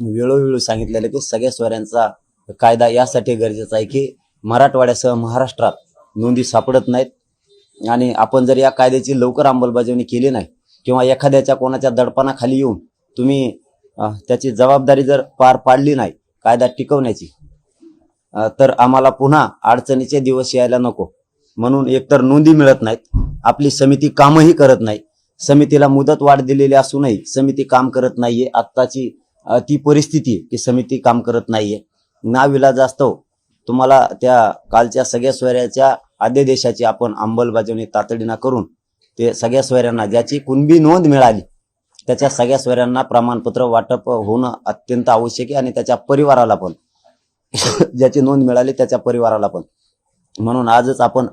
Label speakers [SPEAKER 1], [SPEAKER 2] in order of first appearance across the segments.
[SPEAKER 1] वेळोवेळी सांगितलेलं की सगळ्या स्वऱ्यांचा कायदा यासाठी गरजेचा आहे की मराठवाड्यासह महाराष्ट्रात नोंदी सापडत नाहीत. आणि आपण जर या कायद्याची लवकर अंमलबजावणी केली नाही किंवा एखाद्याच्या कोणाच्या दडपणाखाली येऊन तुम्ही त्याची जबाबदारी जर पार पाडली नाही कायदा टिकवण्याची तर आम्हाला पुन्हा अडचणीचे दिवस यायला नको. म्हणून एकतर नोंदी मिळत नाहीत आपली समिती कामही करत नाही समितीला मुदत वाढ दिलेली असूनही समिती काम करत नाहीये. आत्ताची ती परिस्थिती की समिती काम करत नाहीये. नाविलाजास्तव हो. तुम्हाला त्या कालच्या सगळ्या सोयऱ्याच्या आद्यदेशाची आपण अंमलबजावणी तातडीनं करून ते सगळ्या सोयऱ्यांना ज्याची कुणबी नोंद मिळाली त्याच्या सगळ्या सोयऱ्यांना प्रमाणपत्र वाटप होणं अत्यंत आवश्यक आहे आणि त्याच्या परिवाराला पण. ज्याची नोंद मिळाली त्याच्या परिवाराला पण. म्हणून आजच आपण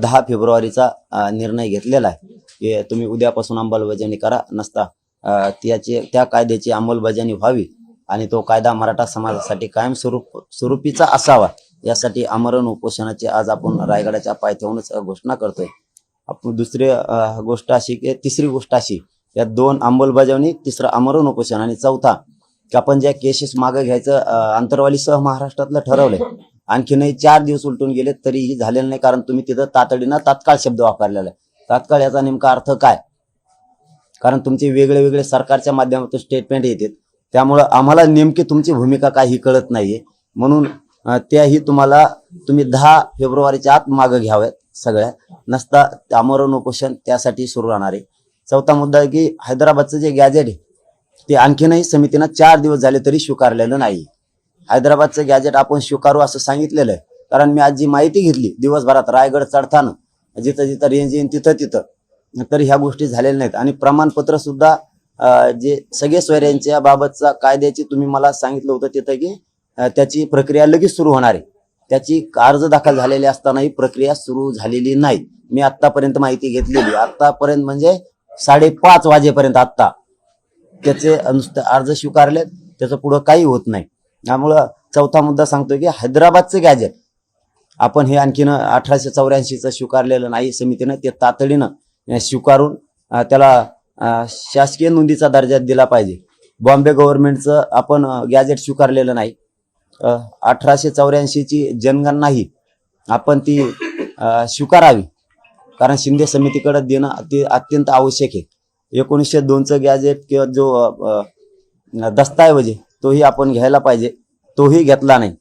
[SPEAKER 1] दहा फेब्रुवारीचा निर्णय घेतलेला आहे. की तुम्ही उद्यापासून अंमलबजावणी करा नसता त्याचे त्या कायद्याची अंमलबजावणी व्हावी आणि तो कायदा मराठा समाजासाठी कायम स्वरूप स्वरूपीचा असावा. यासाठी आमरण उपोषणाची आज आपण रायगडाच्या पायथ्यावरूनच घोषणा करतोय. आपण दुसरी गोष्ट अशी की तिसरी गोष्ट अशी या दोन अंमलबजावणी तिसरं आमरण उपोषण आणि चौथा की आपण ज्या केसेस मागे घ्यायचं अ, अंतरवालीसह महाराष्ट्रातलं ठरवलंय आणखीनही चार दिवस उलटून गेले तरीही झालेलं नाही कारण तुम्ही तिथं तातडीनं तात्काळ शब्द वापरलेला आहे. तात्काळ याचा नेमका अर्थ काय? कारण तुमचे वेगळे वेगळे सरकारच्या माध्यमातून स्टेटमेंट येतात. त्यामुळं आम्हाला नेमकी तुमची भूमिका काही कळत नाहीये. म्हणून त्याही तुम्हाला तुम्ही दहा फेब्रुवारीच्या आत मागं घ्याव्यात सगळ्या. नसता आमरण उपोषण त्यासाठी सुरू राहणार आहे. चौथा मुद्दा आहे की हैदराबादचं जे गॅजेट आहे ते आणखीनही समितीनं चार दिवस झाले तरी स्वीकारलेलं नाही. हैदराबादचं गॅजेट आपण स्वीकारू असं सांगितलेलं आहे. कारण मी आज जी माहिती घेतली दिवसभरात रायगड चढताना जिथं जिथं रेंज येईन तिथं तिथं तर ह्या गोष्टी झालेल्या नाहीत. आणि प्रमाणपत्र सुद्धा जे सगळे सोयऱ्यांच्या बाबतचा कायद्याची तुम्ही मला सांगितलं होतं तिथं की त्याची प्रक्रिया लगेच सुरू होणार आहे. त्याची अर्ज दाखल झालेली असतानाही प्रक्रिया सुरू झालेली नाही मी आतापर्यंत माहिती घेतलेली. आतापर्यंत म्हणजे साडेपाच वाजेपर्यंत आत्ता. त्याचे नुसते अर्ज स्वीकारले त्याचं पुढं काही होत नाही. त्यामुळं चौथा मुद्दा सांगतोय की हैदराबादचं गॅजेट आपण हे आणखीन अठराशे चौऱ्याऐंशीचं स्वीकारलेलं नाही समितीनं. ते तातडीनं स्वीकारून त्याला शासकीय नोंदीचा दर्जा दिला पाहिजे. बॉम्बे गव्हर्नमेंटचं आपण गॅजेट स्वीकारलेलं नाही. अठराशे चौऱ्याऐंशीची जनगणना ही आपण ती स्वीकारावी. कारण शिंदे समितीकडे देणं अति अत्यंत आवश्यक आहे. एकोणीसशे दोनचं गॅजेट किंवा जो अं, दस्तऐवज आहे तोही आपण घ्यायला पाहिजे. तोही घेतला नाही.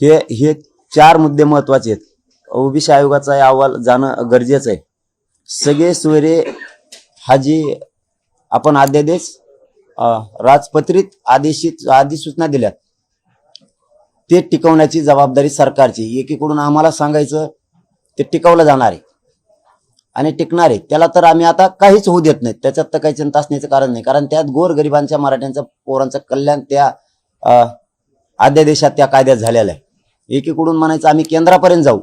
[SPEAKER 1] हे हे चार मुद्दे महत्त्वाचे आहेत. ओबीसी आयोगाचा अहवाल जाणं गरजेचं आहे. सगळे सोयरे हा जी आपण अध्यादेश राजपत्रित आदेशित अधिसूचना दिल्यात. ते टिकवण्याची जबाबदारी सरकारची. एकीकडून आम्हाला सांगायचं ते टिकवलं जाणार आहे. आणि टिकणार आहे. त्याला तर आम्ही आता काहीच होऊ देत नाही. त्याच्यात तर काही चिंता असण्याचं कारण नाही. कारण त्यात गोरगरिबांच्या मराठ्यांच्या पोरांचं कल्याण त्या अध्यादेशात त्या कायद्यात झालेलं आहे. एकीकडून म्हणायचं आम्ही केंद्रापर्यंत जाऊ.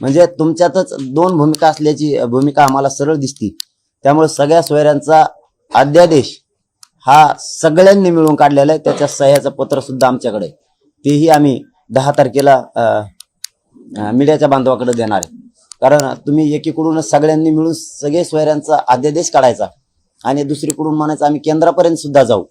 [SPEAKER 1] म्हणजे तुमच्यातच दोन भूमिका असल्याची भूमिका आम्हाला सरळ दिसती. त्यामुळे सगळ्या सोयऱ्यांचा अध्यादेश हा सगळ्यांनी मिळून काढलेला आहे. त्याच्या सह्याचं पत्र सुद्धा आमच्याकडे तेही आम्ही दहा तारखेला अं, मीडियाच्या बांधवाकडे देणार आहे. कारण तुम्ही एकीकडूनच सगळ्यांनी मिळून सगळे सोयऱ्यांचा अध्यादेश काढायचा आणि दुसरीकडून म्हणायचं आम्ही केंद्रापर्यंत सुद्धा जाऊ.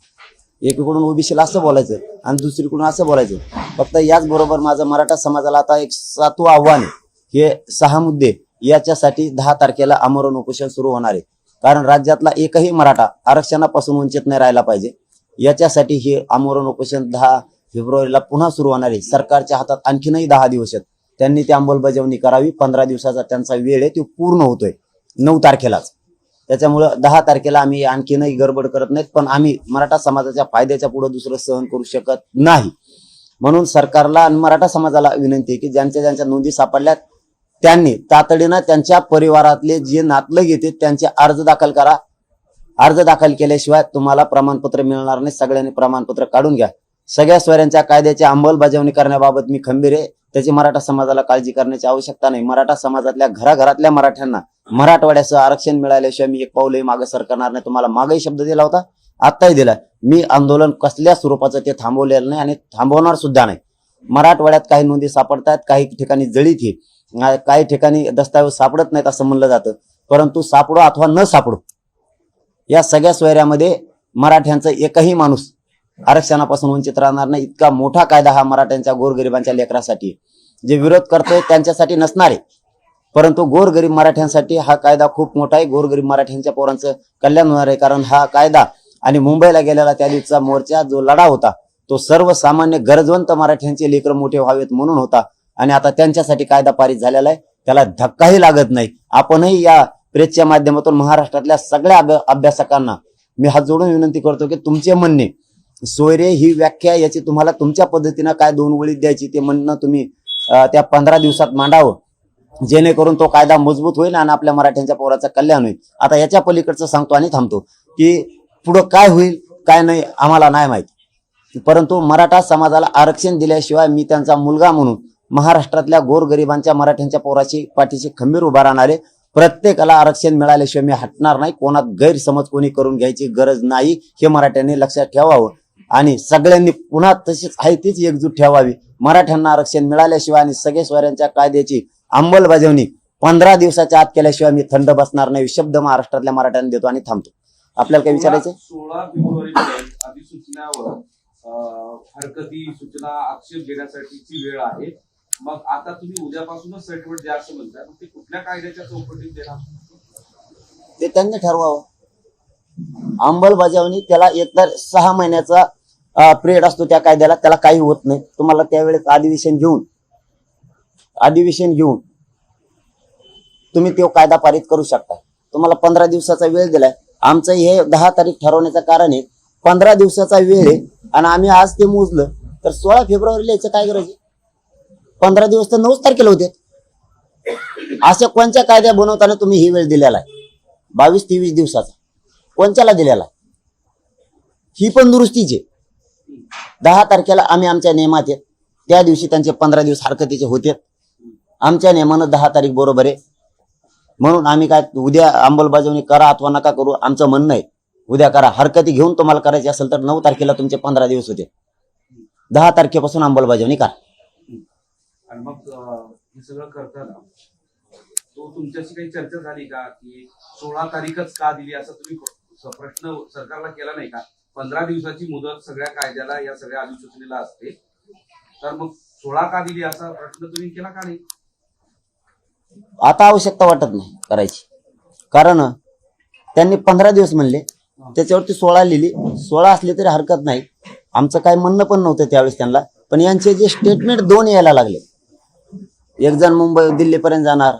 [SPEAKER 1] एकीकडून ओबीसीला असं बोलायचं आणि दुसरीकडून असं बोलायचं. फक्त याचबरोबर माझं मराठा समाजाला आता एक सातवं आव्हान आहे. हे सहा मुद्दे याच्यासाठी दहा तारखेला आमरण उपोषण सुरू होणार आहे. कारण राज्यातला एकही मराठा आरक्षणापासून वंचित नाही राहिला पाहिजे. याच्यासाठी हे आमरण उपोषण दहा फेब्रुवारीला पुन्हा सुरू होणार आहे. सरकारच्या हातात आणखीनही दहा दिवस आहेत. त्यांनी ती अंमलबजावणी करावी. पंधरा दिवसाचा त्यांचा वेळ आहे. तो पूर्ण होतोय. नऊ तारखेलाच. त्याच्यामुळं दहा तारखेला आम्ही आणखीनही गडबड करत नाहीत. पण आम्ही मराठा समाजाच्या फायद्याच्या पुढे दुसरं सहन करू शकत नाही. म्हणून सरकारला आणि मराठा समाजाला विनंती आहे की ज्यांच्या ज्यांच्या नोंदी सापडल्यात त्यांनी तातडीनं त्यांच्या परिवारातले जे नातलग येते त्यांचे अर्ज दाखल करा. अर्ज दाखल केल्याशिवाय तुम्हाला प्रमाणपत्र मिळणार नाही. सगळ्यांनी प्रमाणपत्र काढून घ्या. सगळ्या स्वऱ्यांच्या कायद्याची अंमलबजावणी करण्याबाबत मी खंबीर आहे. त्याची मराठा समाजाला काळजी करण्याची आवश्यकता नाही. मराठा समाजातल्या घराघरातल्या मराठ्यांना मराठवाड्याचं आरक्षण मिळाल्याशिवाय मी एक पाऊलही मागे सरकारणार नाही. तुम्हाला मागही शब्द दिला होता आत्ताही दिला मी आंदोलन कसल्या स्वरूपाचं ते थांबवलेलं नाही आणि थांबवणार सुद्धा नाही. मराठवाड्यात काही नोंदी सापडतात काही ठिकाणी जळीत ही काही ठिकाणी दस्तावेज सापडत नाहीत असं म्हणलं जातं. परंतु सापडो अथवा न सापडो या सगळ्या सोयऱ्यामध्ये मराठ्यांचा एकही माणूस आरक्षणापासून वंचित राहणार नाही. इतका मोठा कायदा हा मराठ्यांच्या गोरगरिबांच्या लेकरासाठी जे विरोध करतोय त्यांच्यासाठी नसणार आहे. परंतु गोरगरीब मराठ्यांसाठी हा कायदा खूप मोठा आहे. गोरगरीब मराठ्यांच्या पोरांचं कल्याण होणार आहे. कारण हा कायदा आणि मुंबईला गेलेला त्या दिवसाचा मोर्चा जो लढा होता तो सर्वसामान्य गरजवंत मराठ्यांचे लेकर मोठे व्हावेत म्हणून होता. आणि आता त्यांच्यासाठी कायदा पारित झालेला आहे. त्याला धक्काही लागत नाही. आपणही या प्रेसच्या माध्यमातून महाराष्ट्रातल्या सगळ्या अभ्यासकांना मी हात जोडून विनंती करतो की तुमचे म्हणणे सोयरे ही व्याख्या याची तुम्हाला तुमच्या पद्धतीनं काय दोन वळी द्यायची ते म्हणणं तुम्ही त्या पंधरा दिवसात मांडावं. जेणेकरून तो कायदा मजबूत होईल आणि आपल्या मराठ्यांच्या पोराचं कल्याण होईल. आता याच्या पलीकडचं सांगतो आणि थांबतो की पुढं काय होईल काय नाही आम्हाला नाही माहिती. परंतु मराठा समाजाला आरक्षण दिल्याशिवाय मी त्यांचा मुलगा म्हणून महाराष्ट्रातल्या गोरगरिबांच्या मराठ्यांच्या पोराची पाठीशी खंबीर उभा राहणारे प्रत्येकाला आरक्षण मिळाल्याशिवाय मी हटणार नाही. कोणात गैरसमज कोणी करून घ्यायची गरज नाही. हे मराठ्यांनी लक्षात ठेवावं. आणि सगळ्यांनी पुन्हा तशीच आहे तीच एकजूट ठेवावी. मराठ्यांना आरक्षण मिळाल्याशिवाय आणि सगळे स्वरांच्या कायद्याची अंमलबजावणी पंधरा दिवसाच्या आत केल्याशिवाय मी थंड बसणार नाही. शब्द महाराष्ट्रातल्या मराठ्यांना देतो आणि थांबतो. आपल्याला काय विचारायचं
[SPEAKER 2] सोळा फेब्रुवारी अधिसूचनावर हरकती सूचना आक्षेप घेण्यासाठीची वेळ आहे. मग आता तुम्ही उद्यापासूनच सर्टिफिकेट द्या असं म्हणताय मग ते कुठल्या कायद्याच्या चौकटीत देणार?
[SPEAKER 1] ते त्यांनी ठरवावं. अंमलबजावणी त्याला एकतर सहा महिन्याचा पिरियड असतो त्या कायद्याला त्याला काही होत नाही. तुम्हाला त्यावेळेस अधिवेशन घेऊन अधिवेशन घेऊन तुम्ही तो कायदा पारित करू शकता तुम्हाला पंधरा दिवसाचा वेळ दिलाय. आमचं हे दहा तारीख ठरवण्याचं कारण आहे पंधरा दिवसाचा वेळ आहे आणि आम्ही आज ते मोजलं तर सोळा फेब्रुवारीला याचं काय गरज आहे? पंधरा दिवस तर नऊच तारखेला होते. अशा कोणत्या कायद्या बनवताना तुम्ही ही वेळ दिलेला आहे? बावीस तेवीस दिवसाचा. कोणत्याला दिलेला आहे? ही पण दुरुस्तीचे दहा तारखेला आम्ही आमच्या नियमात येत त्या दिवशी त्यांचे पंधरा दिवस हरकतीचे होते. आमच्या नियमानं दहा तारीख बरोबर आहे. म्हणून आम्ही काय उद्या अंमलबजावणी करा अथवा नका करू आमचं म्हणणं आहे. उद्या करा. हरकती घेऊन तुम्हाला करायची असेल तर नऊ तारखेला तुमचे पंधरा दिवस होते. दहा तारखेपासून अंमलबजावणी करा.
[SPEAKER 2] आणि मग हे सगळं करताना तो तुमच्याशी काही चर्चा झाली का? की सोळा तारीखच का दिली? असं तुम्ही प्रश्न सरकारला केला नाही का? पंधरा दिवसाची मुदत सगळ्या कायद्याला या सगळ्या अधिसूचनेला असते. तर मग सोळा का दिली? असा प्रश्न तुम्ही केला का नाही?
[SPEAKER 1] आता आवश्यकता वाटत नाही करायची. कारण त्यांनी पंधरा दिवस म्हणले. त्याच्यावरती सोळा लिहिली. सोळा असली तरी हरकत नाही. आमचं काय म्हणणं पण नव्हतं त्यावेळेस त्यांना. पण यांचे जे स्टेटमेंट दोन यायला लागले. एक जण मुंबई दिल्लीपर्यंत जाणार.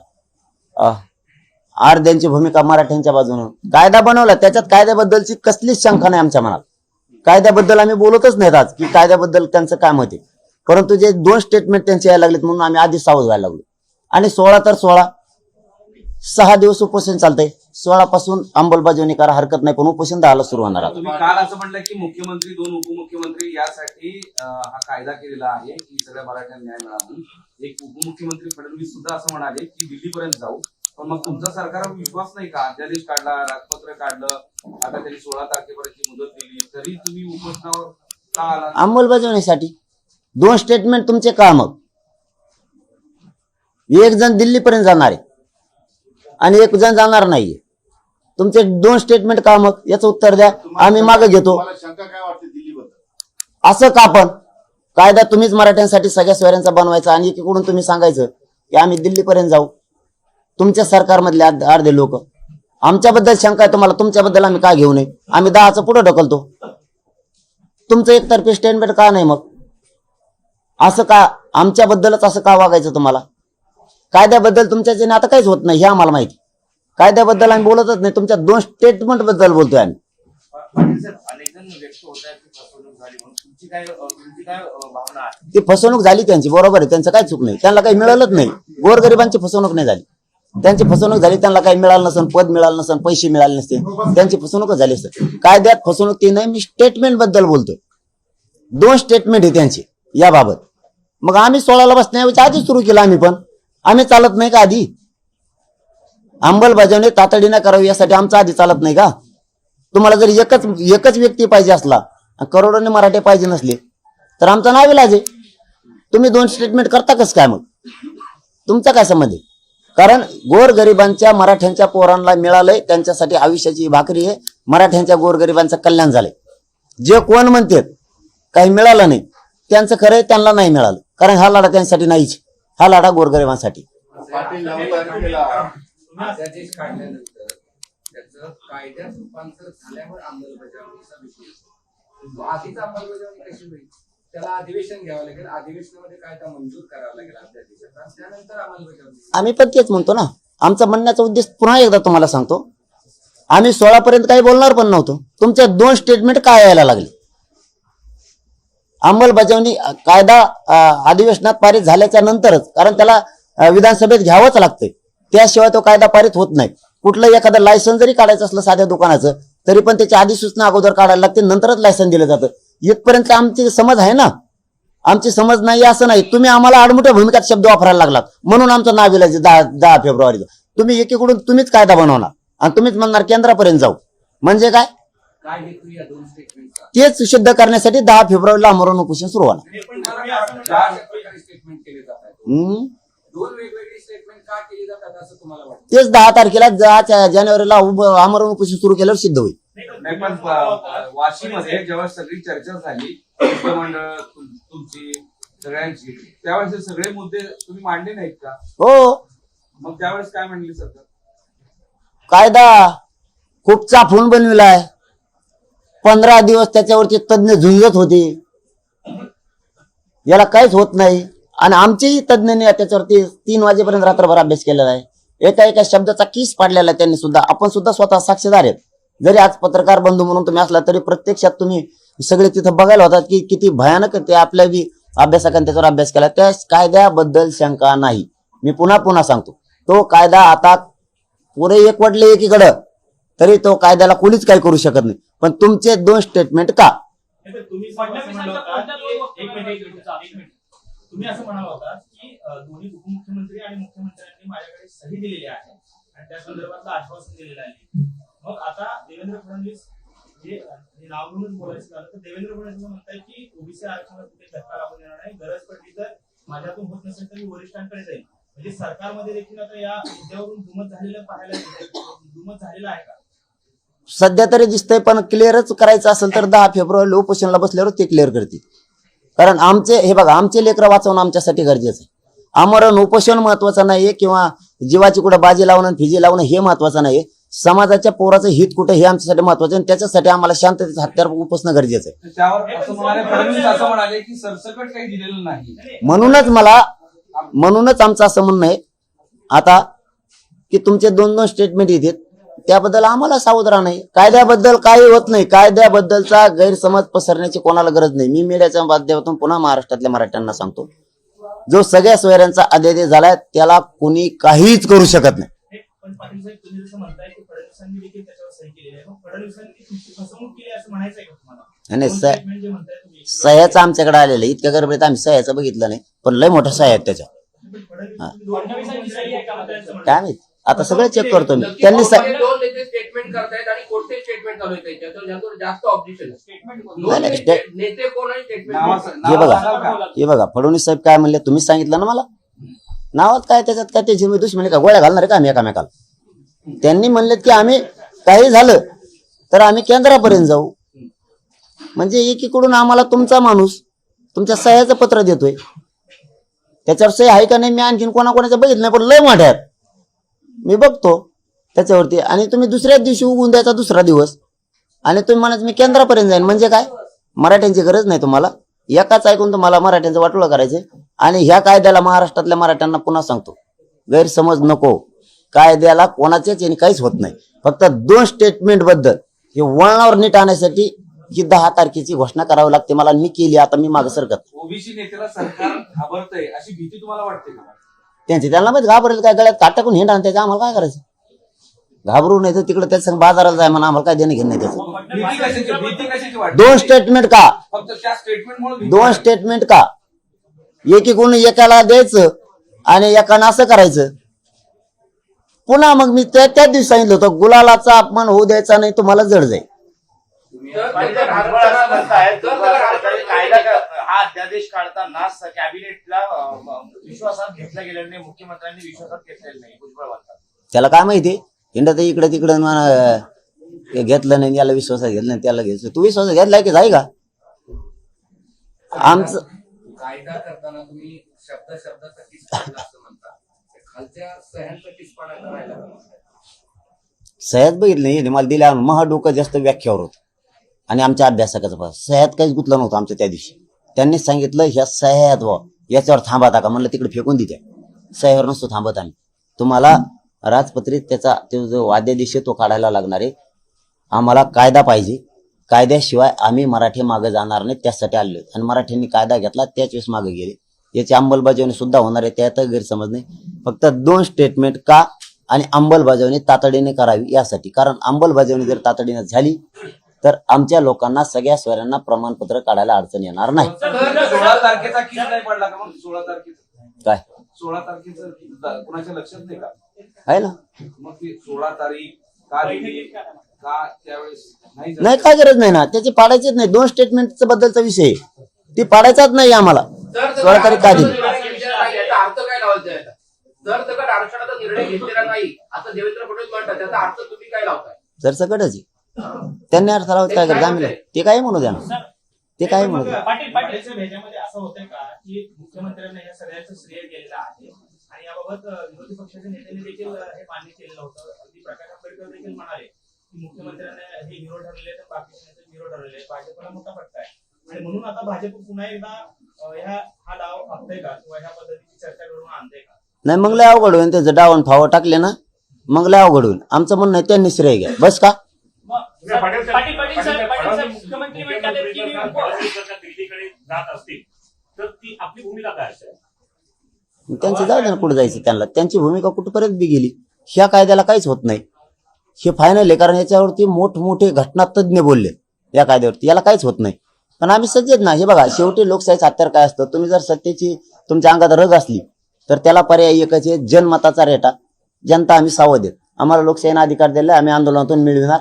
[SPEAKER 1] आर्ध्यांची भूमिका मराठ्यांच्या बाजूनं. कायदा बनवला त्याच्यात कायद्याबद्दलची कसलीच शंका नाही आमच्या मनात. कायद्याबद्दल आम्ही बोलतच नाहीत आज की कायद्याबद्दल त्यांचं काय होते परंतु जे दोन स्टेटमेंट त्यांचे यायला लागलेत म्हणून आम्ही आधीच सावध व्हायला लागलो. आणि सोळा तर सोळा. सहा दिवस उपोषण चालतंय. सोळा पासून अंमलबजावणी करा हरकत नाही पण उपोषण दहाला सुरू होणार
[SPEAKER 2] काल असं म्हटलं की मुख्यमंत्री दोन उपमुख्यमंत्री यासाठी हा कायदा केलेला आहे की सगळ्या मराठ्यांना न्याय मिळावा एक उपमुख्यमंत्री फडणवीस सुद्धा असं म्हणाले की दिल्लीपर्यंत जाऊ. पण मग तुमचा सरकारवर विश्वास नाही का? अध्यादेश काढला राजपत्र काढलं आता त्यांनी सोळा तारखेपर्यंतची मुदत दिली. तरी तुम्ही उपोषणावर का आला?
[SPEAKER 1] अंमलबजावणीसाठी दोन स्टेटमेंट तुमचे का मग? एक जण दिल्लीपर्यंत जाणार आहे आणि एक जण जाणार नाहीये. तुमचे दोन स्टेटमेंट का मग? याचं उत्तर द्या. आम्ही मागे घेतो.
[SPEAKER 3] तुम्हाला शंका काय वाटते दिल्लीबद्दल?
[SPEAKER 1] असं का पण? कायदा तुम्हीच मराठ्यांसाठी सगळ्या सोयऱ्यांचा बनवायचा आणि एकीकडून तुम्ही सांगायचं की आम्ही दिल्लीपर्यंत जाऊ. तुमच्या सरकारमधले अर्ध- अर्धे लोक. आमच्याबद्दल शंका आहे तुम्हाला तुमच्याबद्दल आम्ही का घेऊ नये? आम्ही दहाचं पुढं ढकलतो. तुमचं एकतर्फी स्टेटमेंट का नाही मग? असं का आमच्याबद्दलच असं का वागायचं तुम्हाला? कायद्याबद्दल तुमच्याच्याने आता काहीच होत नाही हे आम्हाला माहिती. कायद्याबद्दल आम्ही बोलतच नाही तुमच्या दोन स्टेटमेंटबद्दल बोलतोय आम्ही. ती फसवणूक झाली त्यांची बरोबर आहे. त्यांचं काय चूक नाही. त्यांना काही मिळालंच नाही. गोरगरिबांची फसवणूक नाही झाली. त्यांची फसवणूक झाली त्यांना काही मिळालं नसेल पद मिळालं नसेल पैसे मिळाले नसते. त्यांची फसवणूकच झाली असते. कायद्यात फसवणूक ती नाही मी स्टेटमेंटबद्दल बोलतोय. दोन स्टेटमेंट आहे त्यांची याबाबत. मग आम्ही सोळाला बसण्याऐवजी आधी सुरू केलं आम्ही पण. आम्ही चालत नाही का आधी? अंमलबजावणी तातडीने करावी यासाठी आमचं आधी चालत नाही का? तुम्हाला जर एकच एकच व्यक्ती पाहिजे असला करोडोने मराठे पाहिजे नसले तर आमचं नाव इलाज आहे. तुम्ही दोन स्टेटमेंट करता कस काय मग? तुमचा काय संबंध आहे? कारण गोरगरिबांच्या मराठ्यांच्या पोरांना मिळालंय त्यांच्यासाठी आयुष्याची भाकरी आहे. मराठ्यांच्या गोरगरिबांचं कल्याण झालंय. जे कोण म्हणतात काही मिळालं नाही त्यांचं खरं आहे, त्यांना नाही मिळालं. कारण हा लढा त्यांच्यासाठी नाहीच. हा लढा गोरगरिबांसाठी.
[SPEAKER 3] पाटील
[SPEAKER 4] कायद्यात रूपांतर झाल्यावर अंमलबजावणीचा विषय असतो. आधीच अंमलबजावणी कशी होईल? त्याला अधिवेशन घ्यावं लागेल. अधिवेशनामध्ये कायदा मंजूर करावा लागेल अध्यादेशाचा आणि त्यानंतर अंमलबजावणी.
[SPEAKER 1] आम्ही पण तेच म्हणतो ना. आमचा म्हणण्याचा उद्देश पुन्हा एकदा तुम्हाला सांगतो. आम्ही सोळा पर्यंत काही बोलणार पण नव्हतो. तुमचे दोन स्टेटमेंट काय यायला लागले? अंमलबजावणी कायदा अधिवेशनात पारित झाल्याच्या नंतरच कारण त्याला विधानसभेत घ्यावंच लागते त्याशिवाय तो कायदा पारित होत नाही. कुठलं एखादं लायसन जरी काढायचं असलं साध्या दुकानाचं तरी पण त्याची अधिसूचना अगोदर काढायला लागते नंतरच लायसन दिलं जातं. इथपर्यंत आमची समज आहे ना? आमची समज नाही असं नाही. तुम्ही आम्हाला आडमुठ्या भूमिकात शब्द वापरायला लागलात. म्हणून आमचं नाव दिलं दहा दहा फेब्रुवारीचं. तुम्ही एकीकडून तुम्हीच कायदा बनवणार आणि तुम्हीच म्हणणार केंद्रापर्यंत जाऊ. म्हणजे काय? तेच सिद्ध करण्यासाठी दहा फेब्रुवारीला आमरण उपोषण सुरू होणार.
[SPEAKER 4] दोन वेगवेगळी स्टेटमेंट का केली जातात असं तुम्हाला वाटतं?
[SPEAKER 1] तेच दहा तारखेला दहा जानेवारीला आमरण उपोषण सुरू केल्यावर सिद्ध होईल.
[SPEAKER 2] नाही पण वा- वाशीमध्ये जेव्हा सगळी चर्चा झाली शिष्टमंडळ तुम- तुमची सगळ्यांची त्यावेळेस हे सगळे मुद्दे तुम्ही मांडले नाहीत का?
[SPEAKER 1] हो.
[SPEAKER 2] मग त्यावेळेस काय म्हणले सरकार
[SPEAKER 1] कायदा खूप चाफून बनविलाय. पंधरा दिवस त्याच्यावरचे तज्ज्ञ झुंजत होते. याला काहीच होत नाही. आणि आमचेही तज्ज्ञांनी त्याच्यावरती तीन वाजेपर्यंत रात्रभर अभ्यास केलेला आहे. एका एका शब्दाचा किस पाडलेला आहे त्यांनी सुद्धा. आपण सुद्धा स्वतः साक्षीदार आहेत. जरी आज पत्रकार बंधू म्हणून तुम्ही असला तरी प्रत्यक्षात तुम्ही सगळे तिथं बघायला होतात की किती भयानक ते आपल्या बी अभ्यासकांनी त्याच्यावर अभ्यास केला. त्या कायद्याबद्दल शंका नाही. मी पुन्हा पुन्हा सांगतो. तो कायदा आता पुरे एकवटले एकीकडं. तरी तो कायद्याला कोणीच काही करू शकत नाही. पण तुमचे दोन स्टेटमेंट का?
[SPEAKER 5] तुम्ही असं म्हणलं होता की म्हणाला होता की दोन्ही उपमुख्यमंत्री आणि मुख्यमंत्र्यांनी माझ्याकडे सही दिलेली आहे आणि त्या संदर्भातलं आश्वासन दिलेलं आहे. मग आता देवेंद्र फडणवीस जे नाव म्हणून बोलायचं झालं तर देवेंद्र फडणवीस म्हणतात म्हणताय की ओबीसी आरक्षणात कुठे धक्का लागून येणार नाही गरज पडली तर माझ्यातून होत नसेल तर मी वरिष्ठांकडे जाईल म्हणजे सरकारमध्ये देखील आता या मुद्द्यावरून दुमत झालेलं पाहायला दुमत झालेलं आहे का?
[SPEAKER 1] सध्या तरी दिसतंय पण क्लिअरच करायचं असेल तर दहा फेब्रुवारी उपोषणाला बसल्यावर ते क्लिअर करतील. कारण आमचे हे बघा आमचे लेकरं वाचवणं आमच्यासाठी गरजेचं आहे. आमरण उपोषण महत्वाचं नाहीये किंवा जीवाची कुठं बाजी लावणं फिजी लावणं हे महत्वाचं नाहीये. समाजाच्या पोराचं हित कुठं हे आमच्यासाठी महत्वाचं आहे आणि त्याच्यासाठी आम्हाला शांततेचं हत्यार उपसणं गरजेचं आहे.
[SPEAKER 2] तर त्यावर असं म्हणाले फडणवीस असं म्हणाले की सरसकट काही दिलेलं नाही.
[SPEAKER 1] म्हणूनच मला म्हणूनच आमचं असं म्हणणं आहे. आता की तुमचे दोन दोन स्टेटमेंट येतात. त्याबद्दल आम्हाला सावध राहणं कायद्याबद्दल काही होत नाही. कायद्याबद्दलचा गैरसमज पसरण्याची कोणाला गरज नाही. मी मीडियाच्या माध्यमातून पुन्हा महाराष्ट्रातल्या मराठ्यांना सांगतो. जो सगळ्या सोयऱ्यांचा अध्यादेश झालाय त्याला कोणी काहीच करू शकत नाही. नाही, सह्याचं आमच्याकडे आलेलं आहे. इतक्या गडबडीत आम्ही सह्याचं बघितलं नाही. पण लय मोठ्या सह्या त्याच्या? काय माहीत? आता सगळं चेक करतो मी. त्यांनी
[SPEAKER 4] स्टेटमेंट करतायत आणि कोणते स्टेटमेंट चालू त्याच्यावर जास्त ऑब्जेक्शन नेते कोण
[SPEAKER 1] हे बघा? हे बघा फडणवीस साहेब काय म्हणले? तुम्हीच सांगितलं ना मला? नावात काय त्याच्यात काय त्याची मी दुश्मनी का? गोळ्या घालणार का आम्ही एकामेकाला? त्यांनी म्हणलेत की आम्ही काही झालं तर आम्ही केंद्रापर्यंत जाऊ. म्हणजे एकीकडून आम्हाला तुमचा माणूस तुमच्या सह्याचं पत्र देतोय. त्याच्यावर सही आहे का नाही मी आणखीन कोणाकोणाचं बघितलं नाही पण लय मोठ्यात मी बघतो त्याच्यावरती. आणि तुम्ही दुसऱ्याच दिवशी उगून द्यायचा दुसरा दिवस. आणि तुम्ही म्हणाच मी केंद्रापर्यंत जाईन. म्हणजे काय? मराठ्यांची गरज नाही तुम्हाला. एकाच ऐकून तुम्हाला मराठ्यांचं वाटोळं करायचे आणि ह्या कायद्याला महाराष्ट्रातल्या मराठ्यांना पुन्हा सांगतो. गैरसमज नको. कायद्याला कोणाच्याच याने काहीच होत नाही. फक्त दोन स्टेटमेंटबद्दल. हे वळणावर नीट आणण्यासाठी ही दहा तारखेची घोषणा करावी लागते. मला मी केली आता मी मागे सरकत
[SPEAKER 2] ओबीसी नेत्याला सरकार घाबरतय अशी भीती तुम्हाला वाटते का?
[SPEAKER 1] त्यांची त्यांना माहीत घाबरेल काय गळ्यात काट टाकून हिंडा त्याचं आम्हाला काय करायचं? घाबरू नाही तर तिकडे त्याच्या संग बाजाराला जाय म्हणा आम्हाला काय देणं घेणं नाही त्याचं.
[SPEAKER 2] भीती कशाची भीती कशाची वाटते?
[SPEAKER 1] दोन स्टेटमेंट का?
[SPEAKER 2] फक्त त्या स्टेटमेंट मुळे
[SPEAKER 1] दोन स्टेटमेंट का? एकीकडून एकाला द्यायचं आणि एकानं असं करायचं. पुन्हा मग मी त्या त्याच दिवशी सांगितलं होतं गुलालाचा अपमान होऊ द्यायचा नाही तुम्हाला जड जाईल.
[SPEAKER 6] हा अध्यादेश काढताना कॅबिनेटला विश्वासात घेतला गेलेला नाही मुख्यमंत्र्यांनी विश्वासात घेतलेलं नाही भुजबळ
[SPEAKER 1] त्याला काय माहिती? हिंडत इकडे तिकडे घेतलं नाही याला विश्वासात घेतलं नाही त्याला घ्यायचं तू विश्वासात घेतलाय की जाय का? आमचं
[SPEAKER 4] कायदा करताना तुम्ही शब्द शब्दाचा ते खालच्या सह्यांचा
[SPEAKER 1] बघितलं नाही मला दिल्या महा डोकं जास्त व्याख्यावर होत. आणि आमच्या अभ्यासकाचं पास सह्यात काहीच गुतलं नव्हतं आमच्या त्या दिवशी. त्यांनी सांगितलं ह्या सह्यात वा याच्यावर थांबा का म्हणलं तिकडे फेकून देत्या सह्यावर नसतो थांबत आम्ही. तुम्हाला राजपत्रित त्याचा तो जो वाद्यादेश आहे तो काढायला लागणार आहे आम्हाला कायदा पाहिजे. कायद्याशिवाय आम्ही मराठी मागे जाणार नाही त्यासाठी आलेलो आणि मराठ्यांनी कायदा घेतला त्याच वेळेस मागे गेले. याची अंमलबजावणी सुद्धा होणार आहे त्यात गैरसमज नाही. फक्त दोन स्टेटमेंट का आणि अंमलबजावणी तातडीने करावी यासाठी. कारण अंमलबजावणी जर तातडीने झाली तर आमच्या लोकांना सगळ्या स्वरांना प्रमाणपत्र काढायला अडचण येणार नाही.
[SPEAKER 2] सोळा तारखेचा किस नाही पडला का मग? सोळा तारखेचा.
[SPEAKER 1] काय?
[SPEAKER 2] सोळा तारखेचं कुणाच्या लक्षात नाही का?
[SPEAKER 1] आहे ना.
[SPEAKER 2] मग ती सोळा तारीख का दिली? का त्यावेळेस नाही झालं?
[SPEAKER 1] नाही काय गरज नाही ना. त्याची पाडायचीच नाही. दोन स्टेटमेंट बद्दलचा विषय आहे. ती पाडायचाच नाही आम्हाला. सोळा तारीख का दिली?
[SPEAKER 7] याचा अर्थ काय लावायचा याचा जर दगड आरक्षणाचा निर्णय घेतलेला नाही. असं देवेंद्र फडणवीस म्हणतात त्याचा अर्थ तुम्ही काय लावताय?
[SPEAKER 1] जर सकटच आहे. त्यांनी अर्थ लावत काय करत आम्ही. ते काय म्हणू द्या ना ते काय म्हणू द्या
[SPEAKER 5] पाटील पाटील असं होतंय का की मुख्यमंत्र्यांना या सगळ्याचं श्रेय गेलेलं आहे आणि याबाबत अं, विरोधी पक्षाच्या नेत्यांनी देखील अं, हे मान्य केलेलं होतं. अगदी प्रकाश आंबेडकर देखील म्हणाले की मुख्यमंत्र्यांना हे हिरो ठरलेले तर बाकीचे नेते हिरो ठरलेले भाजपला मोठा फटका आहे. आणि म्हणून आता भाजप पुन्हा एकदा अं, ह्या हा डाव आखतोय का? किंवा ह्या पद्धतीची चर्चा घडवून आणते का?
[SPEAKER 1] नाही मग लय अवघड होईल त्याचं डावण फावं टाकले ना मग लय अवघड होईल आमचं म्हणणं आहे त्यांनी श्रेय घ्या. बस का?
[SPEAKER 5] मग
[SPEAKER 6] पाटील साहेब-
[SPEAKER 5] पाटील पाटील साहेब
[SPEAKER 6] पाटील
[SPEAKER 5] पाटील साहेब
[SPEAKER 6] साहेब-
[SPEAKER 5] मुख्यमंत्री म्हणतात की मी उप-
[SPEAKER 8] फडणवीस जर का दिल्लीकडे जात असतील तर ती आपली भूमिका काय असेल?
[SPEAKER 1] मग त्यांचं जाऊ दे ना कुठे जायचं त्यांना. त्यांची भूमिका कुठपर्यंत बी गेली ह्या कायद्याला काहीच होत नाही. हे फायनल आहे कारण याच्यावरती मोठमोठे घटना तज्ज्ञ बोलले या कायद्यावरती. याला काहीच होत नाही. पण आम्ही सज्ज आहेत ना हे बघा शेवटी लोकशाहीचं हत्यार काय असतं? तुम्ही जर सत्तेची तुमच्या अंगात रग असली तर त्याला पर्याय एकच आहे जनमताचा रेटा. जनता आम्ही सावध आहेत आम्हाला लोकशाहीने अधिकार दिला आम्ही आंदोलनातून मिळविणार.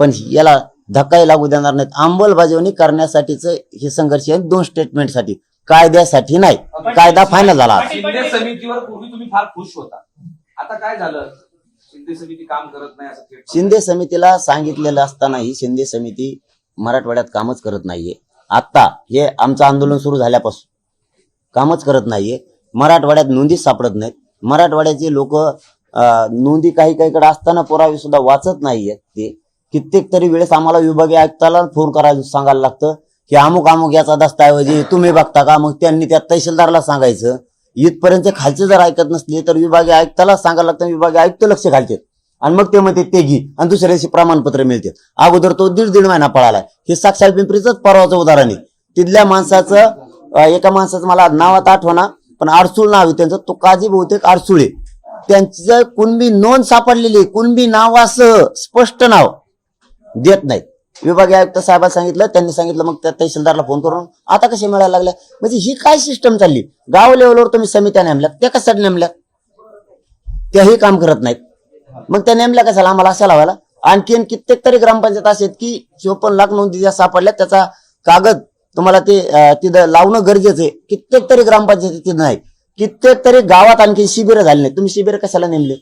[SPEAKER 1] पण याला धक्काही लागू देणार नाहीत. अंमलबजावणी करण्यासाठीच हे संघर्ष आहे. दोन स्टेटमेंटसाठी कायद्यासाठी नाही. कायदा फायनल झाला.
[SPEAKER 2] शिंदे समितीवर पूर्वी तुम्ही फार खुश होता. आता काय झालं? शिंदे समिती काम करत नाही असं
[SPEAKER 1] शिंदे समितीला सांगितलेलं असतानाही शिंदे समिती मराठवाड्यात कामच करत नाहीये. आता हे आमचं आंदोलन सुरू झाल्यापासून कामच करत नाहीये. मराठवाड्यात नोंदी सापडत नाहीत. मराठवाड्याचे लोक नोंदी काही काहीकडे असताना पुरावे सुद्धा वाचत नाहीयेत ते. कित्येक तरी वेळेस आम्हाला विभागीय आयुक्ताला फोन करायला सांगायला लागतं की अमुक अमुक याचा दस्ताऐवजी तुम्ही बघता का? मग त्यांनी त्या तहसीलदारला सांगायचं. इथपर्यंत खालचे जर ऐकत नसले तर विभागीय आयुक्ताला सांगायला लागतं विभागीय आयुक्त लक्ष घालतात. आणि मग ते म्हणते ते घे. आणि दुसऱ्या दिवशी प्रमाणपत्र मिळते. अगोदर तो दीड दीड महिना पळाला हे साक्षात पिंपरीच परवाचं उदाहरण आहे. तिथल्या माणसाचं एका माणसाचं मला नावात आठवणा पण आडसूळ नाव आहे त्यांचं. तो काजी बहुतेक आहे. त्यांचं कुणबी नोंद सापडलेली कुणबी नावासह स्पष्ट नाव. देत नाहीत. विभागीय आयुक्त साहेबांना सांगितलं त्यांनी सांगितलं मग त्या तहसीलदारला फोन करून आता कसे मिळायला लागल्या? म्हणजे ही काय सिस्टम चालली? गाव लेवलवर तुम्ही समित्या नेमल्या त्या कशासाठी नेमल्या? त्याही काम करत नाहीत. मग त्या नेमल्या कशाला? आम्हाला अशा लावायला. आणखीन कित्येक तरी ग्रामपंचायत असे आहेत की चोपन्न लाख नोंदी ज्या सापडल्या त्याचा कागद तुम्हाला ते तिथं लावणं गरजेचं आहे. कित्येक तरी ग्रामपंचायती तिथं नाही कित्येक तरी गावात आणखी शिबिरं झाली नाही तुम्ही शिबिर कशाला नेमले?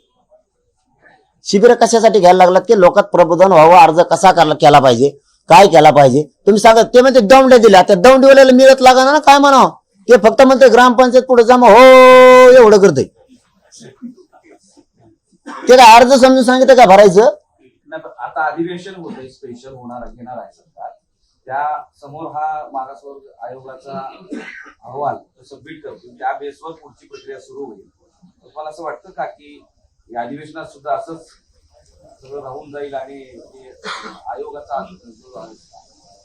[SPEAKER 1] शिबिर कशासाठी घ्यायला लागलात की लोकात प्रबोधन व्हावं अर्ज कसा करला केला पाहिजे काय केला पाहिजे? तुम्ही सांगा ते म्हणते दौंड्या दिल्या त्या दौंडीवाल्याला मिळत लागा ना काय म्हणावं? ते फक्त म्हणते ग्रामपंचायत पुढे जमा हो एवढं करते ते काय अर्ज समजून सांगितलं का भरायचं?
[SPEAKER 2] आता अधिवेशन होतंय स्पेशल होणार घेणार आहे सरकार. त्या समोर हा मागासवर्ग आयोगाचा अहवाल सबमिट करतो. त्या बेसवर पुढची प्रक्रिया सुरू होईल. मला असं वाटतं का की या अधिवेशनात सुद्धा असंच सगळं राहून जाईल आणि आयोगाचा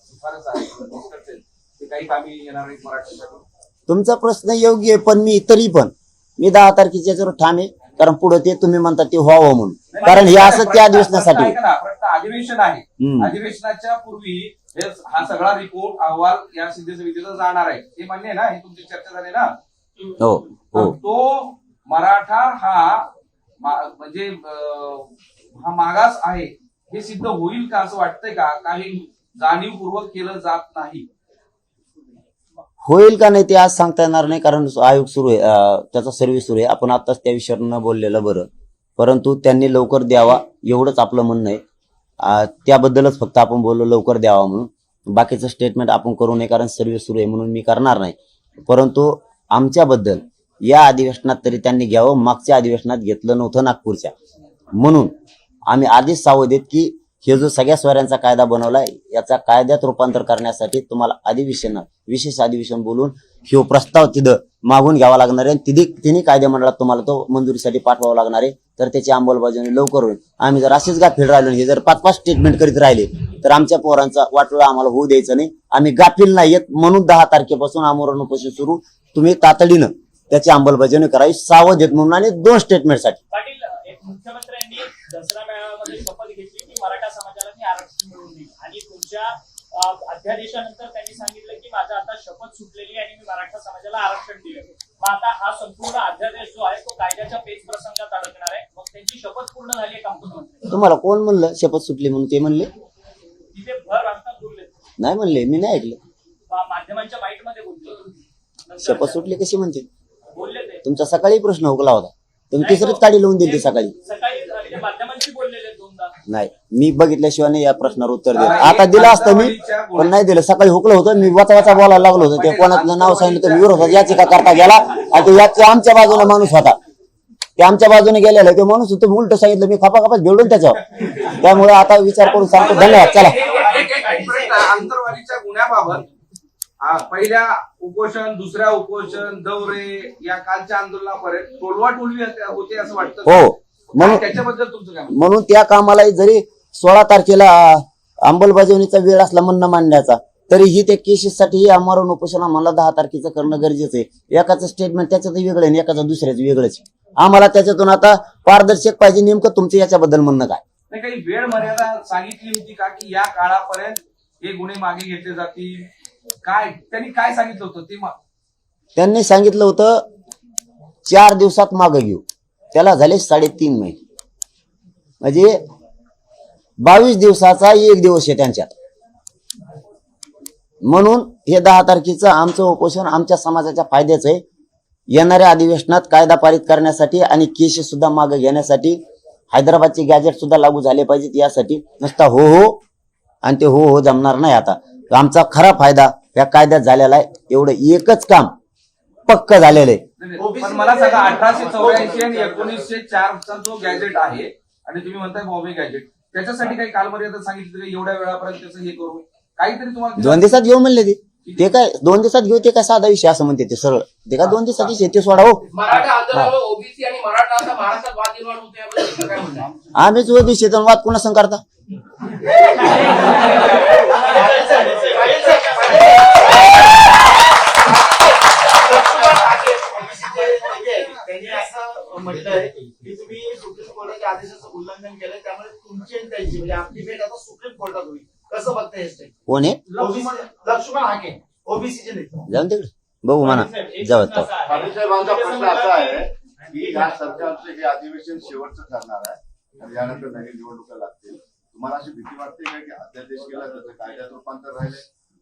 [SPEAKER 2] शिफारस आहे ते काही कामी येणार नाहीत मराठीसाठी
[SPEAKER 1] तुमचा प्रश्न योग्य आहे पण मी तरी पण मी दहा तारखेच्या ठाम आहे कारण पुढे ते तुम्ही म्हणता ते व्हावं म्हणून. कारण हे असं त्या अधिवेशनासाठी
[SPEAKER 2] अधिवेशन आहे. अधिवेशनाच्या पूर्वी हे हा सगळा रिपोर्ट अहवाल या सिद्धी समितीचा जाणार आहे. हे मान्य आहे ना? हे तुमची चर्चा झाली ना?
[SPEAKER 1] हो हो.
[SPEAKER 2] तो मराठा हा म्हणजे हा मागास आहे हे सिद्ध होईल का असं वाटतंय का? काही जाणीवपूर्वक केलं जात नाही.
[SPEAKER 1] होईल का नाही ते आज सांगता येणार नाही कारण आयोग सुरू आहे त्याचा सर्व्हिस सुरू आहे. आपण आताच त्या विषयावर न बोललेलं बरं. परंतु त्यांनी लवकर द्यावा एवढंच आपलं म्हणणं आहे. त्याबद्दलच फक्त आपण बोललो लवकर द्यावा म्हणून. बाकीचं स्टेटमेंट आपण करू नये कारण सर्व्हिस सुरू आहे म्हणून मी करणार नाही. परंतु आमच्याबद्दल या अधिवेशनात तरी त्यांनी घ्यावं. मागच्या अधिवेशनात घेतलं नव्हतं नागपूरच्या. म्हणून आम्ही आधीच सावध आहेत की हे जो सगळ्या स्वऱ्यांचा कायदा बनवलाय याचा कायद्यात रूपांतर करण्यासाठी तुम्हाला अधिवेशन विशेष अधिवेशन बोलून ह्यो प्रस्ताव तिथं मागून घ्यावा लागणार आहे. तिथे तिन्ही कायदेमंडळात तुम्हाला तो मंजुरीसाठी पाठवावा लागणार आहे. तर त्याची अंमलबजावणी लवकर होईल. आम्ही जर असेच गाफील राहिलो हे जर पाच पाच स्टेटमेंट करीत राहिले तर आमच्या पोरांचा वाटोळा आम्हाला होऊ द्यायचं नाही. आम्ही गाफील नाहीयेत. म्हणून दहा तारखेपासून आमरण उपोषण सुरू? तुम्ही तातडीनं त्याची अंमलबजावणी करावी सावध आहेत म्हणून आणि दोन स्टेटमेंटसाठी
[SPEAKER 5] पाटील एक मुख्यमंत्र्यांनी दसरा मेळाव्यामध्ये शपथ घेतली की मराठा समाजाला मी आरक्षण मिळवून देईल. आणि तुमच्या अध्यादेशानंतर त्यांनी सांगितलं की माझा आता शपथ सुटलेली आणि मी मराठा समाजाला आरक्षण दिलं मग आता हा संपूर्ण अध्यादेश जो आहे तो कायद्याच्या पेच प्रसंगात अडकणार आहे. मग त्यांची शपथ पूर्ण झाली आहे का मुख्यमंत्री?
[SPEAKER 1] तुम्हाला कोण म्हणलं शपथ सुटली म्हणून? ते म्हणले.
[SPEAKER 5] तिथे भर बोलले.
[SPEAKER 1] नाही म्हणले मी नाही ऐकलं.
[SPEAKER 5] माध्यमांच्या बाईटमध्ये
[SPEAKER 1] शपथ सुटली कशी म्हणते? तुमचा सकाळी प्रश्न हुकला होता तुम्ही तिसरीच काढी लावून दिली सकाळी नाही मी बघितल्याशिवाय नाही या प्रश्नावर उत्तर दिलं आता दिलं असतं मी पण नाही दिलं सकाळी हुकलं होतं मी वाचा वाचा बोलायला लागलो होतो ते कोणाचं नाव सांगितलं तर विरोधात याचिका करता गेला आणि तो याची आमच्या बाजूने माणूस होता ते आमच्या बाजूने गेलेला तो माणूस होतो उलट सांगितलं मी खपा खपाच भेडून त्याच्यावर त्यामुळे आता विचार करून सांगतो धन्यवाद चला
[SPEAKER 2] पहिल्या उपोषण दुसऱ्या उपोषण दौरे या कालच्या आंदोलनापर्यंत टोलवा टोलवी होते असं वाटतं
[SPEAKER 1] हो म्हणून
[SPEAKER 2] त्याच्याबद्दल तुमचं काय?
[SPEAKER 1] म्हणून त्या कामाला जरी सोळा तारखेला अंमलबजावणीचा वेळ असला म्हणणं मांडण्याचा तरीही त्या केसेससाठी आमरण उपोषण आम्हाला दहा तारखेचं करणं गरजेचं आहे एकाचं स्टेटमेंट त्याच्यात वेगळं आणि एकाचं दुसऱ्याचं वेगळंच. आम्हाला त्याच्यातून आता पारदर्शक पाहिजे नेमकं तुमचं याच्याबद्दल म्हणणं काय
[SPEAKER 2] नाही काही वेळ मर्यादा सांगितली होती का की या काळापर्यंत हे गुन्हे मागे घेतले जातील काय त्यांनी काय सांगितलं होतं? ते मा-
[SPEAKER 1] त्यांनी सांगितलं होतं चार दिवसात मागं घेऊ. त्याला झाले साडेतीन महिने. म्हणजे बावीस दिवसाचा एक दिवस आहे त्यांच्यात. म्हणून हे दहा तारखेचं आमचं उपोषण आमच्या समाजाच्या फायद्याचं आहे. येणाऱ्या अधिवेशनात कायदा पारित करण्यासाठी आणि केसेस सुद्धा मागे घेण्यासाठी हैदराबादचे गॅजेट सुद्धा लागू झाले पाहिजेत यासाठी नुसता हो हो आणि ते हो हो जमणार नाही आता. आमचा खरा फायदा या कायद्यात झालेला आहे. एवढं एकच काम पक्क झालेलं आहे.
[SPEAKER 2] पण मला सांगा अठराशे चौऱ्याऐंशी आणि एकोणीसशे चारचा जो गॅजेट आहे आणि तुम्ही म्हणताय बॉम्बे गॅजेट त्याच्यासाठी काही कालमर्यादा सांगितली का एवढ्या वेळापर्यंत त्याचं हे करू? काहीतरी तुम्हाला
[SPEAKER 1] दोन दिवसात घेऊ म्हणले ते. ते काय दोन दिवसात घेऊ ते काय साधा विषय असं म्हणते ते सरळ. ते काय दोन दिवसात विषय ते सोडा हो.
[SPEAKER 7] मराठा आंदोलनामुळे ओबीसी आणि मराठा असा महाराष्ट्रात वाद निर्माण होतो याबद्दल तुमचं काय म्हणणं आहे?
[SPEAKER 1] आम्हीच ओबीसी वाद कुणा संग करता?
[SPEAKER 6] त्यांनी असं म्हटलंय की तुम्ही सुप्रीम कोर्टाच्या आदेशाचं उल्लंघन केलंय त्यामुळे तुमची आणि त्यांची म्हणजे आपली भेट आता सुप्रीम कोर्टात होईल. कसं बघता हे
[SPEAKER 1] कोण आहे?
[SPEAKER 6] लक्ष्मण हाके ओबीसीचे नेते.
[SPEAKER 1] जाऊन तिकडे. बघू म्हणा. जाऊ आता.
[SPEAKER 3] प्रश्न असा आहे की या सरकारचं हे अधिवेशन शेवटचं ठरणार आहे. आणि यानंतर नवीन निवडणुका लागतील. तुम्हाला अशी भीती वाटते का की अध्यादेश केला त्याचं कायद्यात रूपांतर राहिले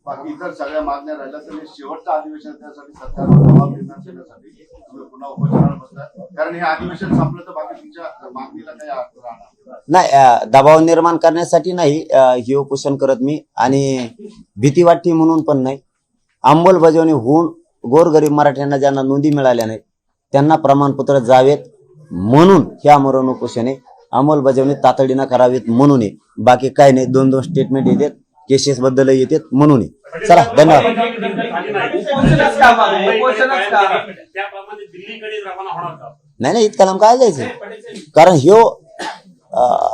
[SPEAKER 3] बाकी इतर सगळ्या मागण्या राहिल्या तर हे शेवटचं अधिवेशन त्यासाठी सरकारवर दबाव निर्माण करण्यासाठी तुम्ही पुन्हा उपोषणाला बसतात कारण हे अधिवेशन संपलं तर बाकी तुमच्या मागणीला काही अर्थ राहणार नाही.
[SPEAKER 1] दबाव निर्माण करण्यासाठी नाही अं, हे उपोषण करत मी आणि भीती वाटते म्हणून पण नाही. अंमलबजावणी होऊन गोरगरीब मराठ्यांना ज्यांना नोंदी मिळाल्या नाहीत त्यांना प्रमाणपत्र जावेत म्हणून हे आमरण उपोषणे अंमलबजावणी तातडीनं करावीत म्हणून बाकी काय नाही दोन दोन स्टेटमेंट येतात. केसेस बद्दल येतात म्हणून चला धन्यवाद.
[SPEAKER 2] उपोषणच का मग? उपोषणच का?
[SPEAKER 8] त्याप्रमाणे दिल्लीकडे रवाना होणार का
[SPEAKER 1] नाही नाही इतका लांब काय जायचं? कारण ह्यो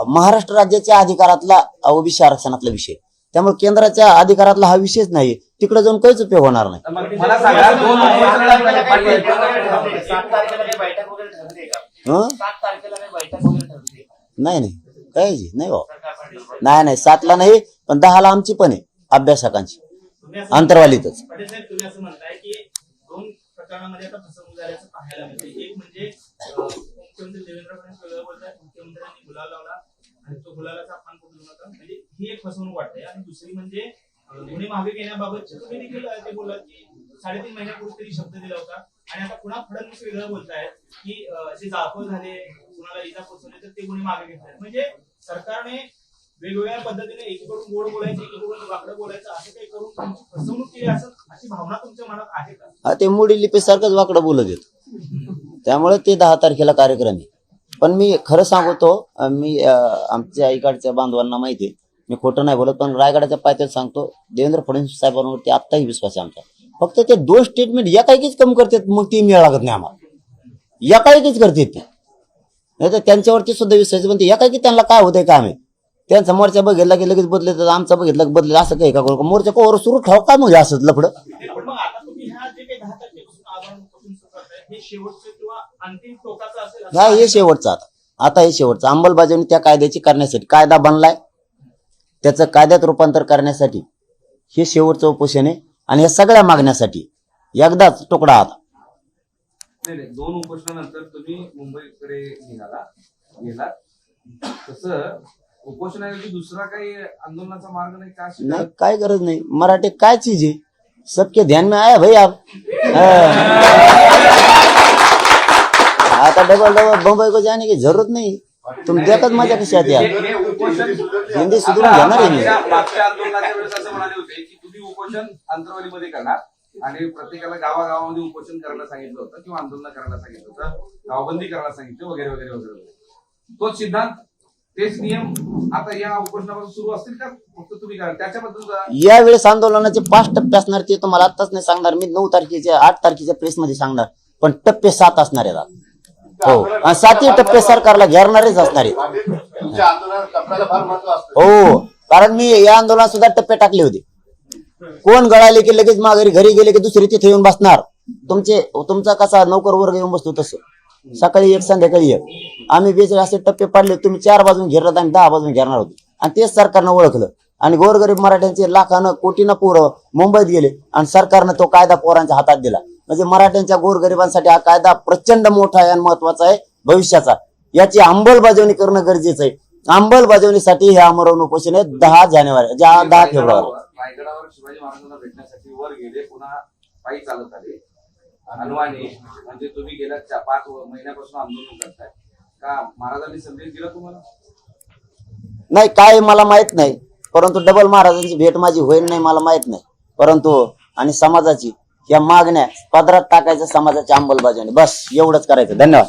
[SPEAKER 1] महाराष्ट्र राज्याच्या अधिकारातला ओबीसी आरक्षणातला विषय. त्यामुळे केंद्राच्या अधिकारातला हा विषयच नाही. तिकडे जाऊन काहीच उपयोग होणार नाही. हं? नाही नाही. काय
[SPEAKER 6] पाठिंबा
[SPEAKER 1] नाही नाही सातला नाही पण दहाला आमची पण आहे अभ्यासकांची.
[SPEAKER 5] तुम्ही तुम्ही असं म्हणताय की दोन पाहायला एक म्हणजे देवेंद्र मुख्यमंत्र्यांनी लावला आणि तो म्हणजे एक फसवणूक वाटते आणि दुसरी म्हणजे गुन्हे मागे तुम्ही देखील साडेतीन महिन्यापूर्वी तरी शब्द दिला होता आणि आता पुन्हा फडणवीस वेगळं बोलतायत की जे झाले कुणाला इजा पोचवले तर ते गुन्हे मागे घेतले म्हणजे सरकारने वेगवेगळ्या पद्धतीने एकीकडून गोड बोलायचं एकीकडून वाकडं बोलायचं असं काही करून तुमची फसवणूक केली असं अशी भावना तुमच्या मनात आहे का?
[SPEAKER 1] हा ते मोडी लिपी सारखंच वाकडं बोलत येत त्यामुळे ते दहा तारखेला कार्यक्रम आहे. पण मी खरं सांगतो मी आमच्या इकडच्या बांधवांना माहिती आहे. मी खोटं नाही बोलत पण रायगडाच्या पायथ्यात सांगतो देवेंद्र फडणवीस साहेबांवरती आत्ताही विश्वास आहे आमचा. फक्त ते दोन स्टेटमेंट एकाएकीच कम करतात मग ती मिळा लागत नाही आम्हाला. एकाएकीच करतात ते. नाही तर त्यांच्यावरती सुद्धा विश्वास म्हणते पण ते एकाएकी त्यांना काय होतंय काम आहे त्यांचा मोर्चा बघितला की लगेच बदलत आमचा बघितला की बदलत असं काही का करू? मोर्चा कोवर सुरू ठेव काय म्हणजे असंच लफडं?
[SPEAKER 5] पण मग आता तुम्ही ह्या जे काही दहा तारखेपासून आव्हानापासून सुरू करताय हे शेवटचं किंवा अंतिम टोकाचं असेल असं
[SPEAKER 1] हा
[SPEAKER 5] आहे
[SPEAKER 1] हे
[SPEAKER 5] का?
[SPEAKER 1] शेवटचं आता. आता हे शेवटचं. अंमलबजावणी त्या कायद्याची करण्यासाठी कायदा बनलाय. त्याचं कायद्यात रूपांतर करण्यासाठी हे शेवटचं उपोषण आहे. आणि या सगळ्या मागण्यासाठी एकदाच तुकडा आता.
[SPEAKER 2] दोन उपोषणानंतर तुम्ही मुंबईकडे निघाला गेलात. तसं उपोषणाऐवजी दुसरा काही आंदोलनाचा मार्ग नाही का?
[SPEAKER 1] काय गरज नाही. मराठी काय चीज आहे? सबके ध्यान में आया भाई आप. हाँ। आता डबल डबल बम्बई को जाने की जरूरत नहीं. तुम देखत मजा कशी आती
[SPEAKER 2] हे उपोषण
[SPEAKER 1] हिंदी सुधरून घेणार आहे मी.
[SPEAKER 2] मागच्या मागच्या आंदोलनाच्या वेळेस असं म्हणाले होते की तुम्ही उपोषण अंतरवालीमध्ये करणार आणि प्रत्येकाला गावागावामध्ये उपोषण करायला सांगितलं होतं किंवा आंदोलन करायला सांगितलं होतं गावबंदी करायला सांगितलं वगैरे वगैरे वगैरे. वगैरे. तोच सिद्धांत तेच नियम आता या उपोषणापासून सुरू असतील का? फक्त तुम्ही त्याच्याबद्दल
[SPEAKER 1] यावेळेस आंदोलनाचे पाच टप्पे असणार ते तुम्हाला आताच नाही सांगणार. मी नऊ तारखेच्या आठ तारखेच्या प्रेस मध्ये सांगणार. पण टप्पे सात असणार आहेत आता. हो. आणि सातही टप्पे सरकारला घेरणारेच असणार आहेत.
[SPEAKER 3] पाटील, तुमच्या आंदोलनात टप्प्याला फार महत्त्व असतं.
[SPEAKER 1] हो. कारण मी या आंदोलनात सुद्धा टप्पे टाकले होते. कोण गळाले की लगेच माघारी घरी गेले की दुसरे तिथे येऊन बसणार? तुमचे तुमचा कसा नौकर वर्ग येऊन बसतो तसं. सकाळी एक संध्याकाळी एक. आम्ही बेचाळीस असे टप्पे पाडले तुम्ही चार बाजून घेरलात आणि दहा बाजून घेणार होतो. आणि तेच सरकारनं ओळखलं. आणि गोरगरीब मराठ्यांचे लाखानं कोटीनं पोरं मुंबईत गेले आणि सरकारनं तो कायदा पोरांच्या हातात दिला. म्हणजे मराठ्यांच्या गोरगरिबांसाठी हा कायदा प्रचंड मोठा आहे आणि महत्त्वाचा आहे भविष्याचा. याची अंमलबजावणी करणं गरजेचं आहे. अंमलबजावणीसाठी हे आमरण उपोषण आहे. दहा जानेवारी ज्या दहा फेब्रुवारी.
[SPEAKER 2] रायगडावर शिवाजी महाराजांना भेटण्यासाठी वर गेले पुन्हा पायी चालत आले. हनुमाने म्हणजे तुम्ही गेल्या चा- पाच महिन्यापासून आंदोलन करताय. का महाराजांनी संदेश दिला तुम्हाला?
[SPEAKER 1] नाही काय मला माहीत नाही. परंतु डबल महाराजांची भेट माझी होईल नाही मला माहीत नाही. परंतु आणि समाजाची या मागण्या पदरात टाकायचं समाजाची अंमलबजावणी बस एवढंच करायचं. धन्यवाद.